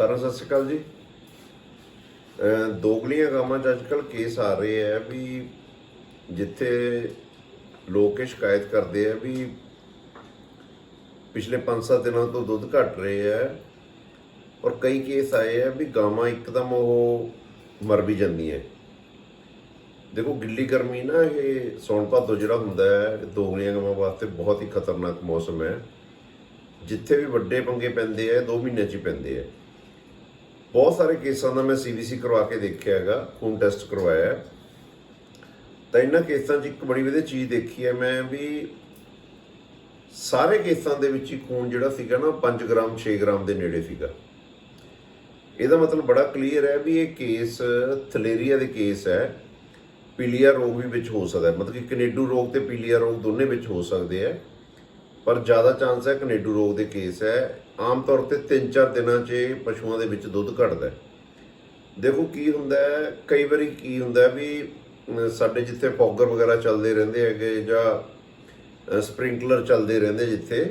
ਸਾਰਾ ਸਤਿ ਸ਼੍ਰੀ ਅਕਾਲ ਜੀ। ਦੋਗਲੀਆਂ ਗਾਵਾਂ 'ਚ ਅੱਜਕੱਲ ਕੇਸ ਆ ਰਹੇ ਆ ਵੀ ਜਿੱਥੇ ਲੋਕ ਇਹ ਸ਼ਿਕਾਇਤ ਕਰਦੇ ਆ ਵੀ ਪਿਛਲੇ 5-7 ਦਿਨਾਂ ਤੋਂ ਦੁੱਧ ਘਟ ਰਹੇ ਆ ਔਰ ਕਈ ਕੇਸ ਆਏ ਆ ਵੀ ਗਾਵਾਂ ਇੱਕਦਮ ਉਹ ਮਰ ਵੀ ਜਾਂਦੀਆਂ। ਦੇਖੋ ਗਿੱਲੀ ਗਰਮੀ ਨਾ ਇਹ ਸੌਣ ਭਾਦੋ ਜਿਹੜਾ ਹੁੰਦਾ ਹੈ ਦੋਗਲੀਆਂ ਗਾਵਾਂ ਵਾਸਤੇ ਬਹੁਤ ਹੀ ਖਤਰਨਾਕ ਮੌਸਮ ਹੈ। ਜਿੱਥੇ ਵੀ ਵੱਡੇ ਪੰਗੇ ਪੈਂਦੇ ਆ 2 ਮਹੀਨੇ ਚ ਹੀ ਪੈਂਦੇ ਆ। ਬਹੁਤ ਸਾਰੇ ਕੇਸਾਂ ਦਾ ਮੈਂ ਸੀਵੀਸੀ ਕਰਵਾ ਕੇ ਦੇਖਿਆ ਹੈਗਾ, ਖੂਨ ਟੈਸਟ ਕਰਵਾਇਆ ਤਾਂ ਇਹਨਾਂ ਕੇਸਾਂ 'ਚ ਇੱਕ ਬੜੀ ਵਧੀਆ ਚੀਜ਼ ਦੇਖੀ ਹੈ ਮੈਂ ਵੀ ਸਾਰੇ ਕੇਸਾਂ ਦੇ ਵਿੱਚ ਹੀ ਖੂਨ ਜਿਹੜਾ ਸੀਗਾ ਨਾ 5 ਗ੍ਰਾਮ 6 ਗ੍ਰਾਮ ਦੇ ਨੇੜੇ ਸੀਗਾ। ਇਹਦਾ ਮਤਲਬ ਬੜਾ ਕਲੀਅਰ ਹੈ ਵੀ ਇਹ ਕੇਸ ਥਲੇਰੀਆ ਦੇ ਕੇਸ ਹੈ। ਪੀਲੀਆ ਰੋਗ ਵੀ ਵਿੱਚ ਹੋ ਸਕਦਾ ਮਤਲਬ ਕਿ ਕਨੇਡੂ ਰੋਗ ਤੇ ਪੀਲੀਆ ਰੋਗ ਦੋਨੇ ਵਿੱਚ ਹੋ ਸਕਦੇ ਆ ਪਰ ਜ਼ਿਆਦਾ ਚਾਂਸ ਹੈ ਕਨੇਡੂ ਰੋਗ ਦੇ ਕੇਸ ਹੈ। ਆਮ ਤੌਰ ਤੇ 3-4 ਦਿਨਾਂ 'ਚ ਇਹ ਪਸ਼ੂਆਂ ਦੇ ਵਿੱਚ ਦੁੱਧ ਘਟਦਾ ਦੇਖੋ ਕੀ ਹੁੰਦਾ ਹੈ, ਕਈ ਵਾਰੀ ਕੀ ਹੁੰਦਾ ਵੀ ਸਾਡੇ ਜਿੱਥੇ ਫੌਗਰ ਵਗੈਰਾ ਚੱਲਦੇ ਰਹਿੰਦੇ ਹੈਗੇ ਜਾਂ ਸਪ੍ਰਿੰਕਲਰ ਚੱਲਦੇ ਰਹਿੰਦੇ ਜਿੱਥੇ,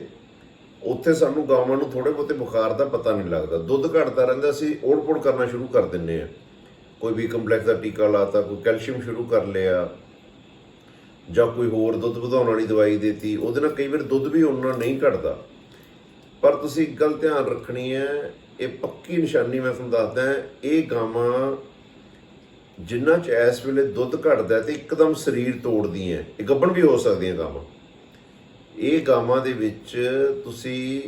ਉੱਥੇ ਸਾਨੂੰ ਗਾਵਾਂ ਨੂੰ ਥੋੜੇ ਬਹੁਤੇ ਬੁਖਾਰ ਦਾ ਪਤਾ ਨਹੀਂ ਲੱਗਦਾ। ਦੁੱਧ ਘਟਦਾ ਰਹਿੰਦਾ ਸੀ ਓੜ-ਪੋੜ ਕਰਨਾ ਸ਼ੁਰੂ ਕਰ ਦਿੰਨੇ ਆ ਕੋਈ ਵੀ ਕੰਪਲੈਕਸ ਦਾ ਟੀਕਾ ਲਾਤਾ, ਕੋਈ ਕੈਲਸ਼ੀਅਮ ਸ਼ੁਰੂ ਕਰ ਲਿਆ ਜਾਂ ਕੋਈ ਹੋਰ ਦੁੱਧ ਵਧਾਉਣ ਵਾਲੀ ਦਵਾਈ ਦੇਤੀ, ਉਹਦੇ ਨਾਲ ਕਈ ਵਾਰ ਦੁੱਧ ਵੀ ਉਹਨਾਂ ਨਹੀਂ ਘਟਦਾ। ਪਰ ਤੁਸੀਂ ਇੱਕ ਗੱਲ ਧਿਆਨ ਰੱਖਣੀ ਹੈ, ਇਹ ਪੱਕੀ ਨਿਸ਼ਾਨੀ ਮੈਂ ਤੁਹਾਨੂੰ ਦੱਸਦਾ, ਇਹ ਗਾਵਾਂ ਜਿੰਨਾ ਚ ਇਸ ਵੇਲੇ ਦੁੱਧ ਘਟਦਾ ਹੈ ਤੇ ਇੱਕਦਮ ਸਰੀਰ ਤੋੜਦੀਆਂ ਇਹ ਗੱਭਣ ਵੀ ਹੋ ਸਕਦੀਆਂ ਗਾਵਾਂ। ਇਹ ਗਾਵਾਂ ਦੇ ਵਿੱਚ ਤੁਸੀਂ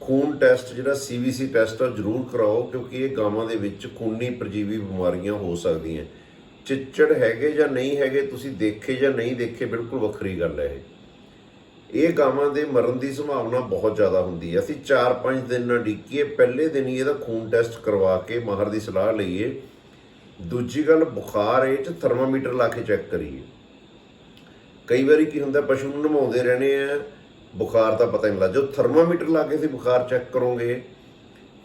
ਖੂਨ ਟੈਸਟ, ਜਿਹੜਾ ਸੀਵੀਸੀ ਟੈਸਟ ਆ, ਜ਼ਰੂਰ ਕਰਾਓ, ਕਿਉਂਕਿ ਇਹ ਗਾਵਾਂ ਦੇ ਵਿੱਚ ਖੂਨੀ ਪਰਜੀਵੀ ਬਿਮਾਰੀਆਂ ਹੋ ਸਕਦੀਆਂ। ਚਿੱਚੜ ਹੈਗੇ ਜਾਂ ਨਹੀਂ ਹੈਗੇ, ਤੁਸੀਂ ਦੇਖੇ ਜਾਂ ਨਹੀਂ ਦੇਖੇ, ਬਿਲਕੁਲ ਵੱਖਰੀ ਗੱਲ ਹੈ ਇਹ। ਇਹ ਗਾਵਾਂ ਦੇ ਮਰਨ ਦੀ ਸੰਭਾਵਨਾ ਬਹੁਤ ਜ਼ਿਆਦਾ ਹੁੰਦੀ ਹੈ। ਅਸੀਂ 4-5 ਦਿਨ ਨਾ ਡਿੱਕੀਏ, ਪਹਿਲੇ ਦਿਨ ਹੀ ਇਹਦਾ ਖੂਨ ਟੈਸਟ ਕਰਵਾ ਕੇ ਮਾਹਰ ਦੀ ਸਲਾਹ ਲਈਏ। ਦੂਜੀ ਗੱਲ, ਬੁਖਾਰ ਇਹ ਚ ਥਰਮਾਮੀਟਰ ਲਾ ਕੇ ਚੈੱਕ ਕਰੀਏ। ਕਈ ਵਾਰੀ ਕੀ ਹੁੰਦਾ, ਪਸ਼ੂ ਨੂੰ ਨਮਾਉਂਦੇ ਰਹਿਣੇ ਆ, ਬੁਖਾਰ ਦਾ ਪਤਾ ਨਹੀਂ ਲੱਗਦਾ। ਜੋ ਥਰਮਾਮੀਟਰ ਲਾ ਕੇ ਅਸੀਂ ਬੁਖਾਰ ਚੈੱਕ ਕਰੋਗੇ,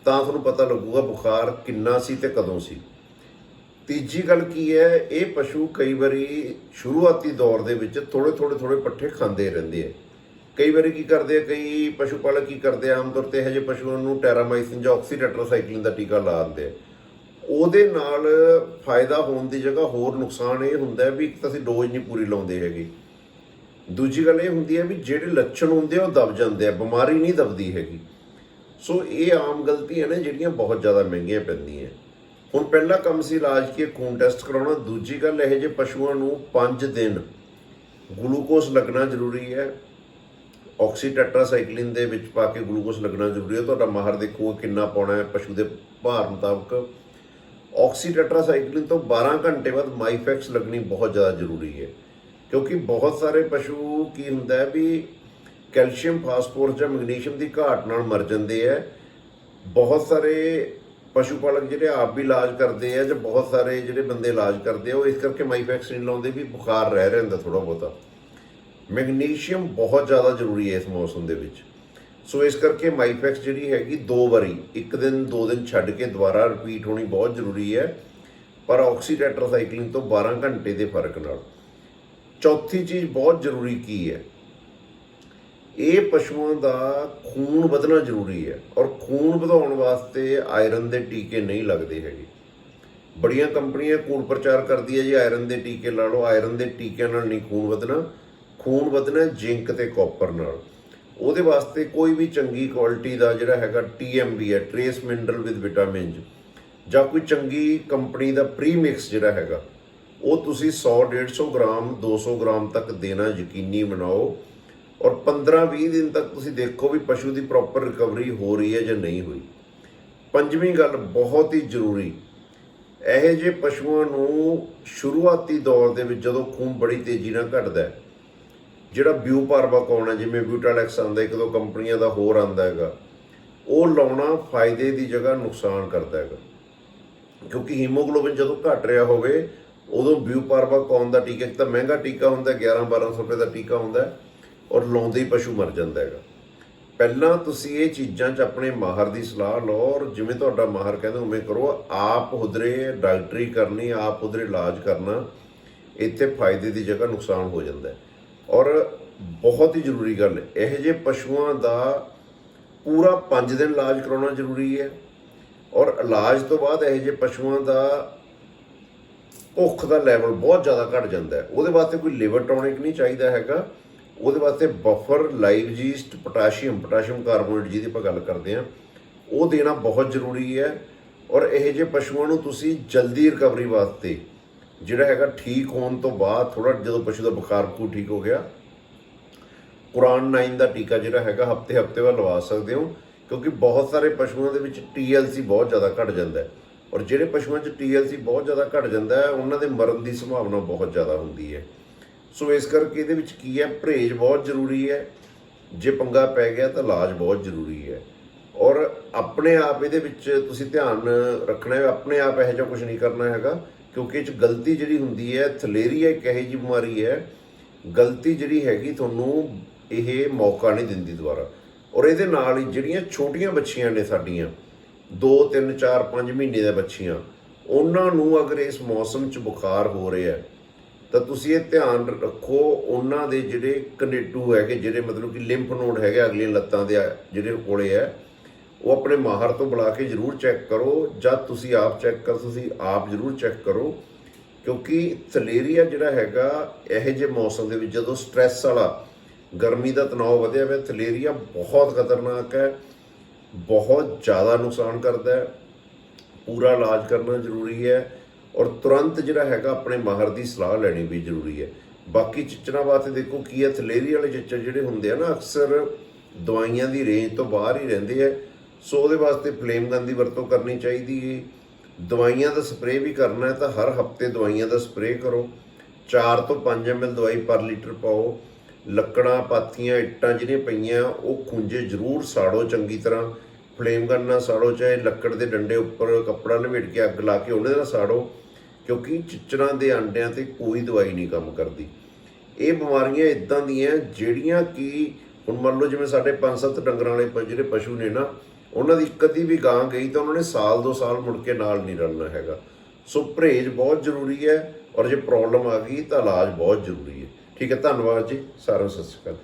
ਤਾਂ ਤੁਹਾਨੂੰ ਪਤਾ ਲੱਗੂਗਾ ਬੁਖਾਰ ਕਿੰਨਾ ਸੀ ਤੇ ਕਦੋਂ ਸੀ। ਤੀਜੀ ਗੱਲ ਕੀ ਹੈ? ਇਹ ਪਸ਼ੂ ਕਈ ਵਾਰੀ ਸ਼ੁਰੂਆਤੀ ਦੌਰ ਦੇ ਵਿੱਚ ਥੋੜੇ ਥੋੜੇ ਥੋੜੇ ਪੱਠੇ ਖਾਂਦੇ ਰਹਿੰਦੇ ਆ। ਕਈ ਵਾਰੀ ਕੀ ਕਰਦੇ ਆ? ਕਈ ਪਸ਼ੂ ਪਾਲਕ ਕੀ ਕਰਦੇ ਆ? ਆਮ ਤੌਰ ਤੇ ਇਹੋ ਜਿਹੇ ਪਸ਼ੂਆਂ ਨੂੰ ਟੈਰਾਮਾਈਸਿਨ ਜਾਂ ਆਕਸੀਟੈਟਰਾਸਾਈਕਲਿਨ ਦਾ ਟੀਕਾ ਲਾ ਦਿੰਦੇ ਆ। ਉਹਦੇ ਨਾਲ ਫਾਇਦਾ ਹੋਣ ਦੀ ਜਗ੍ਹਾ ਹੋਰ ਨੁਕਸਾਨ ਇਹ ਹੁੰਦਾ ਵੀ ਇੱਕ ਤਾਂ ਅਸੀਂ ਡੋਜ਼ ਨਹੀਂ ਪੂਰੀ ਲਾਉਂਦੇ ਹੈਗੇ। ਦੂਜੀ ਗੱਲ ਇਹ ਹੁੰਦੀ ਹੈ ਵੀ ਜਿਹੜੇ ਲੱਛਣ ਹੁੰਦੇ ਆ, ਉਹ ਦਬ ਜਾਂਦੇ ਆ, ਬਿਮਾਰੀ ਨਹੀਂ ਦਬਦੀ ਹੈਗੀ। ਸੋ ਇਹ ਆਮ ਗਲਤੀਆਂ ਨੇ ਜਿਹੜੀਆਂ ਬਹੁਤ ਜ਼ਿਆਦਾ ਮਹਿੰਗੀਆਂ ਪੈਂਦੀਆਂ। ਹੁਣ ਪਹਿਲਾ ਕੰਮ ਸੀ ਇਲਾਜ ਕੀ ਖੂਨ ਟੈਸਟ ਕਰਾਉਣਾ। ਦੂਜੀ ਗੱਲ ਇਹ ਜੇ ਪਸ਼ੂਆਂ ਨੂੰ 5 ਦਿਨ ਗਲੂਕੋਜ਼ ਲੱਗਣਾ ਜ਼ਰੂਰੀ ਹੈ ਆਕਸੀਟੈਟਰਾਸਾਈਕਲਿਨ ਦੇ ਵਿੱਚ ਪਾ ਕੇ ਗਲੂਕੋਜ਼ ਲੱਗਣਾ ਜ਼ਰੂਰੀ ਹੈ। ਤੁਹਾਡਾ ਮਾਹਰ ਦੇਖੋ ਕਿੰਨਾ ਪਾਉਣਾ ਹੈ ਪਸ਼ੂ ਦੇ ਭਾਰ ਮੁਤਾਬਕ। ਆਕਸੀਟੈਟਰਾਸਾਈਕਲਿਨ ਤੋਂ 12 ਘੰਟੇ ਬਾਅਦ ਮਾਈਫੈਕਸ ਲੱਗਣੀ ਬਹੁਤ ਜ਼ਿਆਦਾ ਜ਼ਰੂਰੀ ਹੈ। ਕਿਉਂਕਿ ਬਹੁਤ ਸਾਰੇ ਪਸ਼ੂ ਕੀ ਹੁੰਦਾ ਹੈ ਵੀ ਕੈਲਸ਼ੀਅਮ, ਫਾਸਫੋਰਸ ਜਾਂ ਮੈਗਨੀਸ਼ੀਅਮ ਦੀ ਘਾਟ ਨਾਲ ਮਰ ਜਾਂਦੇ ਆ ਬਹੁਤ ਸਾਰੇ ਪਸ਼ੂ ਪਾਲਕ ਜਿਹੜੇ ਆਪ ਵੀ ਇਲਾਜ ਕਰਦੇ ਆ ਜਾਂ ਬਹੁਤ ਸਾਰੇ ਜਿਹੜੇ ਬੰਦੇ ਇਲਾਜ ਕਰਦੇ ਆ, ਉਹ ਇਸ ਕਰਕੇ ਮਾਈਫੈਕਸ ਨਹੀਂ ਲਾਉਂਦੇ ਵੀ ਬੁਖਾਰ ਰਹਿ ਰਹਿੰਦਾ ਥੋੜਾ ਬਹੁਤਾ। ਮੈਗਨੀਸ਼ੀਅਮ ਬਹੁਤ ਜ਼ਿਆਦਾ ਜ਼ਰੂਰੀ ਹੈ ਇਸ ਮੌਸਮ ਦੇ ਵਿੱਚ। ਸੋ ਇਸ ਕਰਕੇ ਮਾਈਫੈਕਸ ਜਿਹੜੀ ਹੈਗੀ ਦੋ ਵਾਰੀ, ਇੱਕ ਦਿਨ, ਦੋ ਦਿਨ ਛੱਡ ਕੇ ਦੁਬਾਰਾ ਰਿਪੀਟ ਹੋਣੀ ਬਹੁਤ ਜ਼ਰੂਰੀ ਹੈ, ਪਰ ਆਕਸੀਟੈਟਰਾਸਾਈਕਲਿਨ ਤੋਂ 12 ਘੰਟੇ ਦੇ ਫ਼ਰਕ ਨਾਲ। ਚੌਥੀ ਚੀਜ਼ ਬਹੁਤ ਜ਼ਰੂਰੀ ਕੀ ਹੈ? ਇਹ ਪਸ਼ੂਆਂ ਦਾ ਖੂਨ ਵਧਣਾ ਜ਼ਰੂਰੀ ਹੈ ਔਰ ਖੂਨ ਵਧਾਉਣ ਵਾਸਤੇ ਆਇਰਨ ਦੇ ਟੀਕੇ ਨਹੀਂ ਲੱਗਦੇ ਹੈਗੇ। ਬੜੀਆਂ ਕੰਪਨੀਆਂ ਖੂਨ ਪ੍ਰਚਾਰ ਕਰਦੀ ਹੈ ਜੀ, ਆਇਰਨ ਦੇ ਟੀਕੇ ਲਾ ਲਓ, ਆਇਰਨ ਦੇ ਟੀਕਿਆਂ ਨਾਲ ਨਹੀਂ ਖੂਨ ਵਧਣਾ ਖੂਨ ਵਧਣਾ ਜ਼ਿੰਕ ਤੇ ਕਾਪਰ ਨਾਲ। ਉਹਦੇ ਵਾਸਤੇ ਕੋਈ ਵੀ ਚੰਗੀ ਕੁਆਲਿਟੀ ਦਾ ਜਿਹੜਾ ਹੈਗਾ TMB ਹੈ ਟ੍ਰੇਸ ਮਿਨਰਲ ਵਿਦ ਵਿਟਾਮਿਨਸ ਜਾਂ ਕੋਈ ਚੰਗੀ ਕੰਪਨੀ ਦਾ ਪ੍ਰੀਮਿਕਸ ਜਿਹੜਾ ਹੈਗਾ, ਉਹ ਤੁਸੀਂ 100 150 ਗ੍ਰਾਮ 200 ਗ੍ਰਾਮ ਤੱਕ ਦੇਣਾ ਯਕੀਨੀ ਬਣਾਓ। ਔਰ 15-20 ਦਿਨ ਤੱਕ ਤੁਸੀਂ ਦੇਖੋ ਵੀ ਪਸ਼ੂ ਦੀ ਪ੍ਰੋਪਰ ਰਿਕਵਰੀ ਹੋ ਰਹੀ ਹੈ ਜਾਂ ਨਹੀਂ ਹੋਈ। ਪੰਜਵੀਂ ਗੱਲ ਬਹੁਤ ਹੀ ਜ਼ਰੂਰੀ। ਇਹੋ ਜਿਹੇ ਪਸ਼ੂਆਂ ਨੂੰ ਸ਼ੁਰੂਆਤੀ ਦੌਰ ਦੇ ਵਿੱਚ ਜਦੋਂ ਖੂਨ ਬੜੀ ਤੇਜ਼ੀ ਨਾਲ ਘਟਦਾ ਹੈ, ਜਿਹੜਾ ਬਿਊਪਾਰਵਾਕੌਨ ਹੈ, ਜਿਵੇਂ ਬਿਊਟਾਲੈਕਸ ਆਉਂਦਾ, ਇੱਕ ਦੋ ਕੰਪਨੀਆਂ ਦਾ ਹੋਰ ਆਉਂਦਾ ਹੈਗਾ, ਉਹ ਲਾਉਣਾ ਫਾਇਦੇ ਦੀ ਜਗ੍ਹਾ ਨੁਕਸਾਨ ਕਰਦਾ ਹੈਗਾ। ਕਿਉਂਕਿ ਹੀਮੋਗਲੋਬਿਨ ਜਦੋਂ ਘਟ ਰਿਹਾ ਹੋਵੇ, ਉਦੋਂ ਬਿਊ ਬਿਊਪਾਰਵਾਕੌਨ ਦਾ ਟੀਕਾ, ਇੱਕ ਤਾਂ ਮਹਿੰਗਾ ਟੀਕਾ ਹੁੰਦਾ 11 1200 ਰੁਪਏ ਦਾ ਟੀਕਾ ਹੁੰਦਾ ਔਰ ਲਾਉਂਦੇ ਹੀ ਪਸ਼ੂ ਮਰ ਜਾਂਦਾ ਹੈਗਾ। ਪਹਿਲਾਂ ਤੁਸੀਂ ਇਹ ਚੀਜ਼ਾਂ 'ਚ ਆਪਣੇ ਮਾਹਰ ਦੀ ਸਲਾਹ ਲਓ ਔਰ ਜਿਵੇਂ ਤੁਹਾਡਾ ਮਾਹਰ ਕਹਿੰਦਾ ਉਵੇਂ ਕਰੋ। ਆਪ ਹੁਦਰੇ ਡਾਕਟਰੀ ਕਰਨੀ ਆਪ ਉਧਰੇ ਇਲਾਜ ਕਰਨਾ ਇੱਥੇ ਫਾਇਦੇ ਦੀ ਜਗ੍ਹਾ ਨੁਕਸਾਨ ਹੋ ਜਾਂਦਾ ਹੈ। ਔਰ ਬਹੁਤ ਹੀ ਜ਼ਰੂਰੀ ਗੱਲ ਹੈ, ਇਹੋ ਜਿਹੇ ਪਸ਼ੂਆਂ ਦਾ ਪੂਰਾ 5 ਦਿਨ ਇਲਾਜ ਕਰਾਉਣਾ ਜ਼ਰੂਰੀ ਹੈ ਔਰ ਇਲਾਜ ਤੋਂ ਬਾਅਦ ਇਹ ਜਿਹੇ ਪਸ਼ੂਆਂ ਦਾ ਭੁੱਖ ਦਾ ਲੈਵਲ ਬਹੁਤ ਜ਼ਿਆਦਾ ਘਟ ਜਾਂਦਾ ਹੈ ਉਹਦੇ ਵਾਸਤੇ ਕੋਈ ਲਿਵਰ ਟੌਨਿਕ ਨਹੀਂ ਚਾਹੀਦਾ ਹੈਗਾ। ਉਹਦੇ ਵਾਸਤੇ ਬਫਰ ਲਾਈਵਜੀਸਟ ਪੋਟਾਸ਼ੀਅਮ ਪੋਟਾਸ਼ੀਅਮ ਕਾਰਬੋਨੇਟ ਜਿਹਦੀ ਆਪਾਂ ਗੱਲ ਕਰਦੇ ਹਾਂ, ਉਹ ਦੇਣਾ ਬਹੁਤ ਜ਼ਰੂਰੀ ਹੈ ਔਰ ਇਹ ਜਿਹੇ ਪਸ਼ੂਆਂ ਨੂੰ ਤੁਸੀਂ ਜਲਦੀ ਰਿਕਵਰੀ ਵਾਸਤੇ, ਜਿਹੜਾ ਹੈਗਾ ਠੀਕ ਹੋਣ ਤੋਂ ਬਾਅਦ ਥੋੜਾ ਜਦੋਂ ਪਸ਼ੂ ਦਾ ਬੁਖਾਰ ਬਖੂਰ ਠੀਕ ਹੋ ਗਿਆ, ਕੁਰਾਨ 9 ਦਾ ਟੀਕਾ ਜਿਹੜਾ ਹੈਗਾ ਹਫ਼ਤੇ ਹਫ਼ਤੇ ਬਾਅਦ ਲਵਾ ਸਕਦੇ ਹੋ, ਕਿਉਂਕਿ ਬਹੁਤ ਸਾਰੇ ਪਸ਼ੂਆਂ ਦੇ ਵਿੱਚ TLC ਬਹੁਤ ਜ਼ਿਆਦਾ ਘਟ ਜਾਂਦਾ ਹੈ ਔਰ ਜਿਹੜੇ ਪਸ਼ੂਆਂ 'ਚ TLC ਬਹੁਤ ਜ਼ਿਆਦਾ ਘਟ ਜਾਂਦਾ ਹੈ, ਉਹਨਾਂ ਦੇ ਮਰਨ ਦੀ ਸੰਭਾਵਨਾ ਬਹੁਤ ਜ਼ਿਆਦਾ ਹੁੰਦੀ ਹੈ। ਸੋ ਇਸ ਕਰਕੇ ਇਹਦੇ ਵਿੱਚ ਕੀ ਹੈ? ਪਰਹੇਜ਼ ਬਹੁਤ ਜ਼ਰੂਰੀ ਹੈ। ਜੇ ਪੰਗਾ ਪੈ ਗਿਆ ਤਾਂ ਇਲਾਜ ਬਹੁਤ ਜ਼ਰੂਰੀ ਹੈ। ਔਰ ਆਪਣੇ ਆਪ ਇਹਦੇ ਵਿੱਚ ਤੁਸੀਂ ਧਿਆਨ ਰੱਖਣਾ ਹੈ, ਆਪਣੇ ਆਪ ਇਹੋ ਜਿਹਾ ਕੁਝ ਨਹੀਂ ਕਰਨਾ ਹੈਗਾ, ਕਿਉਂਕਿ ਇਹ 'ਚ ਗਲਤੀ ਜਿਹੜੀ ਹੁੰਦੀ ਹੈ, ਥਲੇਰੀਆ ਇੱਕ ਇਹੋ ਜਿਹੀ ਬਿਮਾਰੀ ਹੈ। ਗਲਤੀ ਜਿਹੜੀ ਹੈਗੀ ਤੁਹਾਨੂੰ ਇਹ ਮੌਕਾ ਨਹੀਂ ਦਿੰਦੀ ਦੁਬਾਰਾ। ਔਰ ਇਹਦੇ ਨਾਲ ਹੀ ਜਿਹੜੀਆਂ ਛੋਟੀਆਂ ਬੱਚੀਆਂ ਨੇ ਸਾਡੀਆਂ 2 3 4 5 ਮਹੀਨੇ ਦੀਆਂ ਬੱਚੀਆਂ, ਉਹਨਾਂ ਨੂੰ ਅਗਰ ਇਸ ਮੌਸਮ 'ਚ ਬੁਖਾਰ ਹੋ ਰਿਹਾ ਹੈ ਤਾਂ ਤੁਸੀਂ ਇਹ ਧਿਆਨ ਰੱਖੋ, ਉਹਨਾਂ ਦੇ ਜਿਹੜੇ ਕਨੇਟੂ ਹੈਗੇ, ਜਿਹੜੇ ਮਤਲਬ ਕਿ ਲਿੰਫ ਨੋਡ ਹੈਗੇ, ਅਗਲੀਆਂ ਲੱਤਾਂ ਦੇ ਜਿਹੜੇ ਕੋਲੇ ਹੈ ਉਹ ਆਪਣੇ ਮਾਹਰ ਤੋਂ ਬੁਲਾ ਕੇ ਜ਼ਰੂਰ ਚੈੱਕ ਕਰੋ ਜਦ ਤੁਸੀਂ ਆਪ ਚੈੱਕ ਕਰ, ਤੁਸੀਂ ਆਪ ਜ਼ਰੂਰ ਚੈੱਕ ਕਰੋ, ਕਿਉਂਕਿ ਥਲੇਰੀਆ ਜਿਹੜਾ ਹੈਗਾ, ਇਹੋ ਜਿਹੇ ਮੌਸਮ ਦੇ ਵਿੱਚ ਜਦੋਂ ਸਟ੍ਰੈਸ ਵਾਲਾ ਗਰਮੀ ਦਾ ਤਣਾਅ ਵਧਿਆ ਹੋਇਆ ਥਲੇਰੀਆ ਬਹੁਤ ਖਤਰਨਾਕ ਹੈ, ਬਹੁਤ ਜ਼ਿਆਦਾ ਨੁਕਸਾਨ ਕਰਦਾ ਹੈ, ਪੂਰਾ ਇਲਾਜ ਕਰਨਾ ਜ਼ਰੂਰੀ ਹੈ। ਔਰ ਤੁਰੰਤ ਜਿਹੜਾ ਹੈਗਾ ਆਪਣੇ ਮਾਹਰ ਦੀ ਸਲਾਹ ਲੈਣੀ ਵੀ ਜ਼ਰੂਰੀ ਹੈ। ਬਾਕੀ ਚਿੱਚਰਾਂ ਵਾਸਤੇ ਦੇਖੋ ਕੀ ਹੈ, ਥਲੇਰੀ ਵਾਲੇ ਚਿੱਚਰ ਜਿਹੜੇ ਹੁੰਦੇ ਆ ਨਾ, ਅਕਸਰ ਦਵਾਈਆਂ ਦੀ ਰੇਂਜ ਤੋਂ ਬਾਹਰ ਹੀ ਰਹਿੰਦੇ ਆ। ਸੋ ਉਹਦੇ ਵਾਸਤੇ ਫਲੇਮ ਗਨ ਦੀ ਵਰਤੋਂ ਕਰਨੀ ਚਾਹੀਦੀ ਹੈ ਦਵਾਈਆਂ ਦਾ ਸਪਰੇਅ ਵੀ ਕਰਨਾ ਹੈ ਤਾਂ ਹਰ ਹਫ਼ਤੇ ਦਵਾਈਆਂ ਦਾ ਸਪਰੇਅ ਕਰੋ। 4 ਤੋਂ 5 ml ਦਵਾਈ ਪਰ ਲੀਟਰ ਪਾਓ। ਲੱਕੜਾਂ, ਪਾਥੀਆਂ, ਇੱਟਾਂ ਜਿਹੜੀਆਂ ਪਈਆਂ, ਉਹ ਖੁੰਝੇ ਜ਼ਰੂਰ ਸਾੜੋ ਚੰਗੀ ਤਰ੍ਹਾਂ। ਫਲੇਮ ਗਨ ਨਾਲ ਸਾੜੋ, ਚਾਹੇ ਲੱਕੜ ਦੇ ਡੰਡੇ ਉੱਪਰ ਕੱਪੜਾ ਲਪੇਟ ਕੇ ਅੱਗ ਲਾ ਕੇ ਉਹਦੇ ਨਾਲ ਸਾੜੋ। ਕਿਉਂਕਿ ਚਿੱਚਰਾਂ ਦੇ ਅੰਡਿਆਂ ਤੇ ਕੋਈ ਦਵਾਈ ਨਹੀਂ ਕੰਮ ਕਰਦੀ। ਇਹ ਬਿਮਾਰੀਆਂ ਇਦਾਂ ਦੀਆਂ ਜਿਹੜੀਆਂ ਕਿ ਹੁਣ ਮੰਨ ਲਓ ਜਿਵੇਂ ਸਾਡੇ 5-7 ਡੰਗਰਾਂ ਵਾਲੇ ਪ- ਜਿਹੜੇ ਪਸ਼ੂ ਨੇ ਨਾ, ਉਹਨਾਂ ਦੀ ਕਦੀ ਵੀ ਗਾਂ ਗਈ ਤਾਂ ਉਹਨਾਂ ਨੇ ਸਾਲ ਦੋ ਸਾਲ ਮੁੜ ਕੇ ਨਾਲ ਨਹੀਂ ਰਲਣਾ ਹੈਗਾ। ਸੋ ਪਰਹੇਜ਼ ਬਹੁਤ ਜ਼ਰੂਰੀ ਹੈ ਔਰ ਜੇ ਪ੍ਰੋਬਲਮ ਆ ਗਈ ਤਾਂ ਇਲਾਜ ਬਹੁਤ ਜ਼ਰੂਰੀ ਹੈ। ਠੀਕ ਹੈ, ਧੰਨਵਾਦ ਜੀ। ਸਾਰਿਆਂ ਨੂੰ ਸਤਿ ਸ਼੍ਰੀ ਅਕਾਲ।